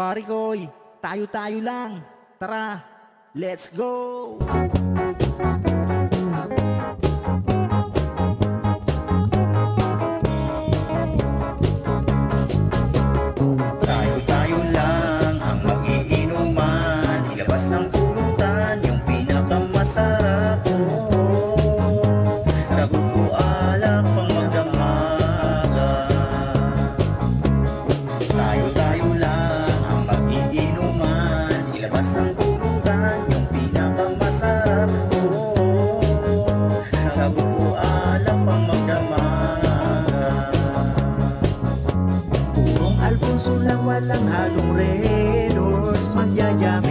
Pare koy, tayo-tayo lang. Tara, let's go! kabuuan ng pamagama Purong Alfonso lang walang halong redos Magyayami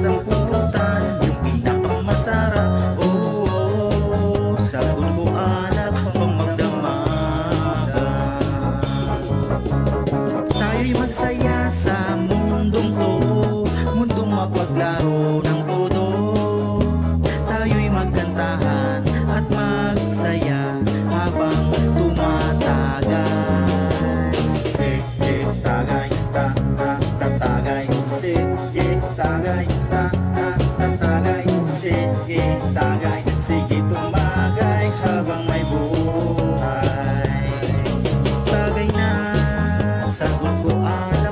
isang pulutan Yung pinakamasarap. Oh, oh, oh Sagot ko anak Pang magdamagan Tayo'y magsaya sa mundong to Mundong mapaglaro ng to Ako ang